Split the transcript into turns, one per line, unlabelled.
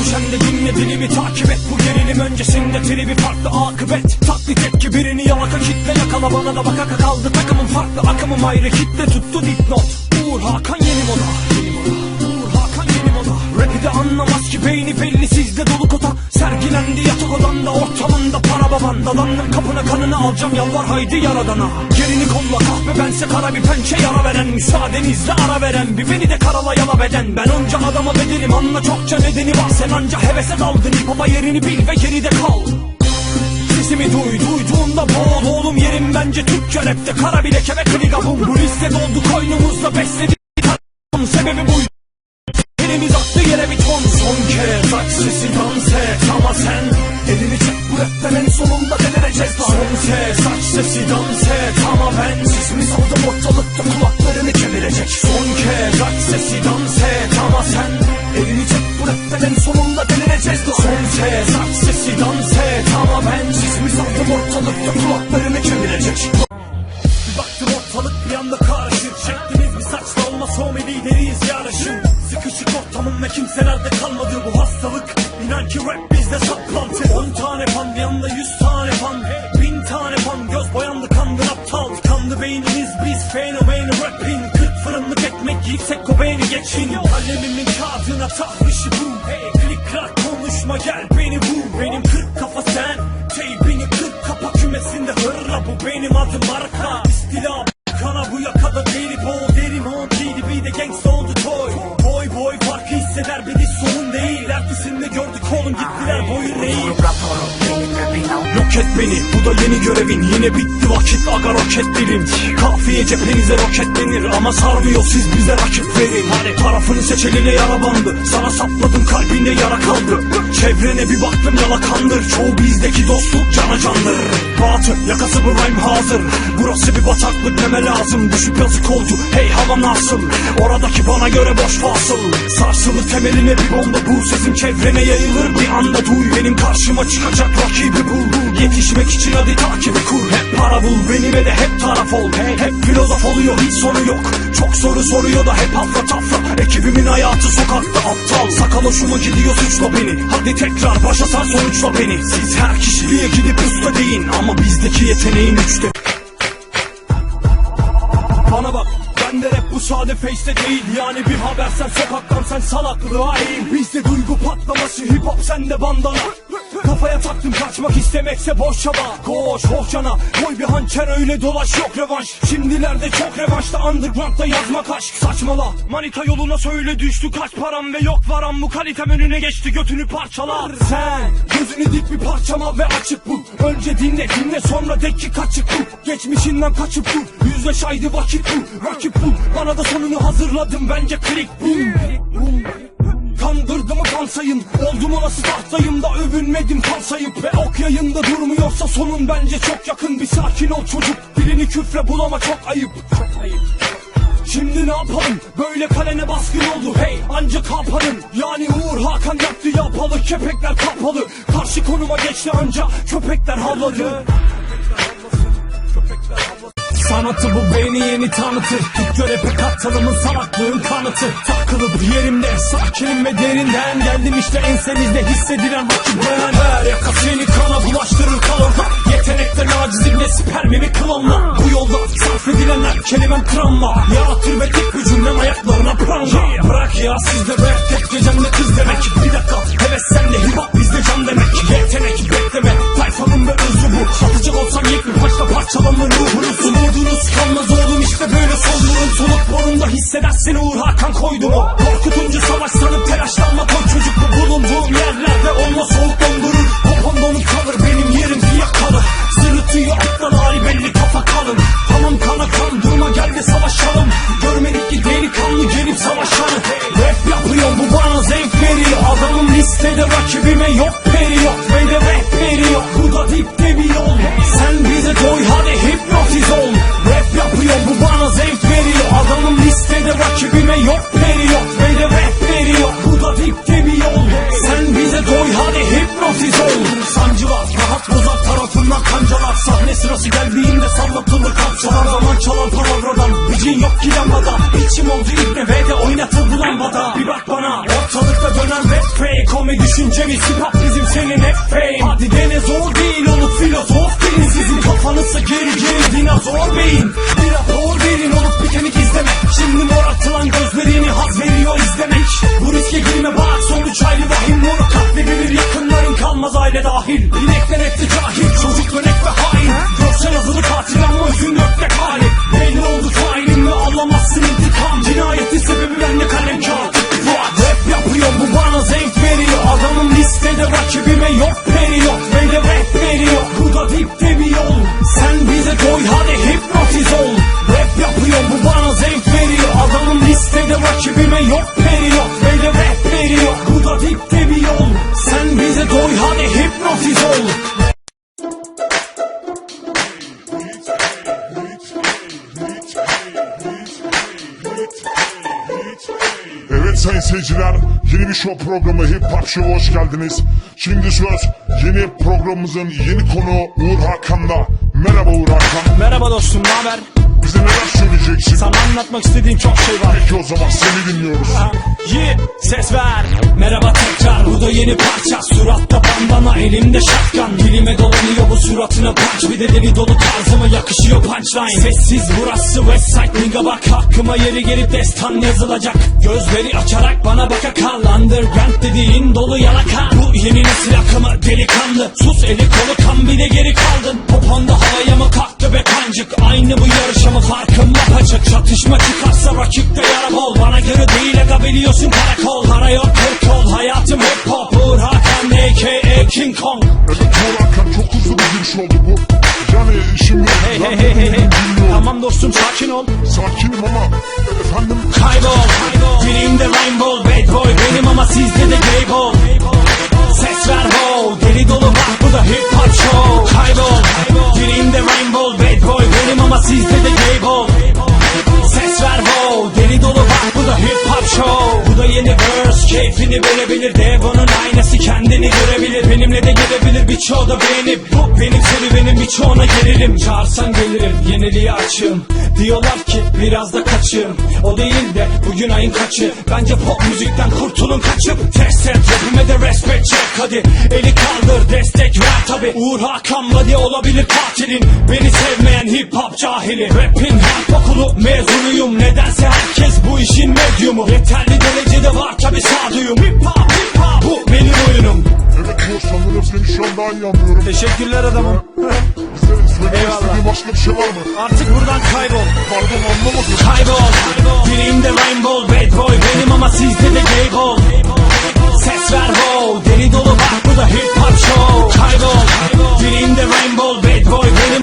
Köşemde dinle dilimi takip et. Bu gerilim öncesinde tribi farklı akıbet Taklit et ki birini yalaka kitle Yakala. Bana da bakaka kaldı. Takımım farklı Akımım ayrı. Kitle tuttu dipnot. Uğur Hakan yeni moda. Yeni moda Rapi de anlamaz ki beyni belli sizde dolu kota. Sergilendi yatak odanda ortamında para baban. Dalandım kapına kanını alacağım yalvar haydi yaradana. Gerini kolla kahve bense kara bir pençe yara veren. Müsaadenizle ara veren bir beni de karala yala beden. Ben onca adama bedenim anla çokça nedeni var. Sen anca hevese daldın hop'a yerini bil ve geride kal. Sesimi duy duyduğunda boğul oğlum yerim bence Türkçe rapte kara bileke ve kligabum Bu liste doldu koynumuzda besledi Sebebi buydu Elimiz attı yere bir ton. Son kez aç sesi dans et. Ama sen Elini çek bu rapten en sonunda delireceğiz lan. Son kez aç sesi dans et. Ama ben Sesimi saldım ortalıkta kulaklarını kemirecek Son kez aç sesi dans et. Ama sen Elini çek bu rapten en sonunda delireceğiz lan. Son kez aç sesi dans et. Ama ben Sesimi saldım ortalıkta kulaklarını kemirecek baktım ortalık bir anda karışır kimselerde kalmadı bu hastalık. İnan ki rap bizde saplantı. On tane fan bir anda yüz tane fan. Bin tane fan göz boyandı kandı aptal. Kandı beynimiz biz fenomeni rapping Kırk fırınlık ekmek yiysek o beyni geçin. Kalemimin kağıdına tahrişi bu. Hey klik krak konuşma gel beni vur Benim kırk kafa sen. Teybini kırk kapa kümesinde hırla. Bu benim adım marka Oğlum gittiler boyun değil Yok et beni bu da yeni görevin. Yine bitti vakit aga roket dilim Kafiye cephenize roketlenir Ama sarmıyor siz bize rakip verin. Hani tarafını seç eline yara bandı. Sana sapladım kalbinde yara kaldı. Çevrene bir baktım yalakandır Çoğu bizdeki dostluk cana candır. Batı yakası bu rhyme hazır. Burası bir bataklık deme lazım. Düşüp yazık oldu hey hava nasıl? Oradaki bana göre boş fasıl. Sarsılır temeline bir bomba bu Sesim çevrene yayılır bir anda duy. Benim karşıma çıkacak rakibi bul Yetişmek için hadi takibi kur. Hep para bul benime de hep taraf ol. Hep filozof oluyor hiç sonu yok. Çok soru soruyor da hep afra tafra Ekibimin hayatı sokakta aptal. Sakal hoşuma gidiyor suçla beni. Hadi tekrar başa sar sonuçla beni. Siz her kişiliğe gidip usta deyin. Ama bizdeki yeteneğin üçte. Bana bak ben de rap bu sade face'te değil. Yani bir haber sen sokaktan sen salaklığa eğil. Bizde duygu patlaması hip hop sende bandana Kafaya taktım kaçmak istemekse boş çaba. Koş hoşçana koy bir hançer öyle dolaş yok revanş. Şimdilerde çok revanşta undergroundda yazmak aşk. Saçmala. Manita yoluna söyle düştü kaç param ve yok varam. Bu kalitem önüne geçti götünü parçalar. Sen gözünü dik bir parçama ve açık bul Önce dinle dinle sonra de ki kaçık bul Geçmişinden kaçıp dur. Yüzleş haydi vakit bul Rakip bul bana da sonunu hazırladım bence klik bul kansayın Oldu mu nasıl tahtayım da övünmedim kalsayıp Ve ok yayında durmuyorsa sonun bence çok yakın. Bir sakin ol çocuk. Dilini küfre bulama çok ayıp. Çok ayıp. Şimdi ne yapalım? Böyle kalene baskın oldu. Hey Ancak kapanın Yani Uğur Hakan yaptı yapalı. Kepekler kapalı. Karşı konuma geçti anca. Köpekler havladı Sanatı bu beni yeni tanıtır. Türkçe rap'e katılımın salaklığın kanıtı. Takılıp yerimde sakinim ve derinden Geldim işte. Ensenizde hissedilen vakit ben Ver yakasını kana bulaştırır kalorda Yetenekten acizim spermimi klonla? Bu yolda sarf edilenler kelimem travma Yaratır ve tek bir cümlem ayaklarına pranga Bırak ya sizde rap tek gecemde kız demek. Bir dakika heves sende hop bizde can demek. Yetenek bekleme tayfanın ve özü bu. Atacak olsam yekmi başta parçalanır Uğur Hakan Rahat bozar tarafından kancalar Sahne sırası geldiğinde sallatılır kalçalar Zaman çalar palavradan Gücün yok ki lambada İçim oldu ibne ve de oynatıldı lambada. Bir bak bana ortalıkta dönen rap fake Komi düşüncemiz hip hop bizim senin hep fame. Hadi dene zor değil olup filozof değil Sizin kafanızsa geri geri dinozor beyin. Bir rapor verin olup bitenik izlemek Şimdi mor atılan gözlerini yakınların kalmaz aile dahil İnekler etti cahil
sayın seyirciler, yeni bir show programı Hip Hop Show'a hoş geldiniz. Şimdi söz yeni programımızın yeni konuğu Uğur Hakan'la. Merhaba Uğur Hakan,
Merhaba dostum ne haber?
Bize neler söyleyeceksin?
Sana anlatmak istediğim çok şey var.
Peki o zaman seni dinliyoruz.
Yi ses ver. Merhaba tekrar bu da yeni parça. Suratta bandana elimde şatkan. Dilime dolanıyor bu suratına punch. Bir de deli dolu tarzıma yakışıyor punchline. Sessiz burası West Side Nigga bak. Hakkıma yeri gelip destan yazılacak. Gözleri açarak bana baka kal Underground dediğin dolu yalaka. Bu yeni nesil akımı delikanlı. Sus eli kolu kan bir de geri kaldın
Yani şimdi
Hey hey hey hey hey. Tamam dostum sakin ol.
Sakinim ama efendim.
Kaybol Dilimde rainbow bad boy Benim ama sizde de gay ball Ses ver ho Deli dolu bak bu da hip hop show. Kaybol Dilimde rainbow bad boy Benim ama sizde de gay ball Ses ver ho Deli dolu bak bu da hip hop show. Bu da yeni verse Keyfini verebilir. Devon'un aynası kendini görebilir Benimle de gelebilir birçoğu da beğenip Bu benim serüvenim birçoğuna gelirim. Çağırsan gelirim yeniliğe açığım. Diyorlar ki biraz da kaçığım. O değil de bugün ayın kaçı? Bence pop müzikten kurtulun kaçıp Test et rapime de respect çek hadi Eli kaldır destek ver tabi. Uğur Hakan Vadi olabilir katilin Beni sevmeyen hip hop cahili. Rapin harp okulu mezunuyum. Nedense herkes bu işin medyumu. Yeterli derecede var tabi sağduyum. Hip hop hip
seni şu anda anlayamıyorum.
Teşekkürler adamım.
Güzelim söylemek istediğin başka bir şey var mı?
Artık buradan kaybol.
Pardon anlamadım.
Kaybol. Dilimde rainbow bad boy benim ama sizde de gay bol. Ses ver wow deli dolu bak bu da hip hop show. Kaybol. Dilimde rainbow bad boy benim.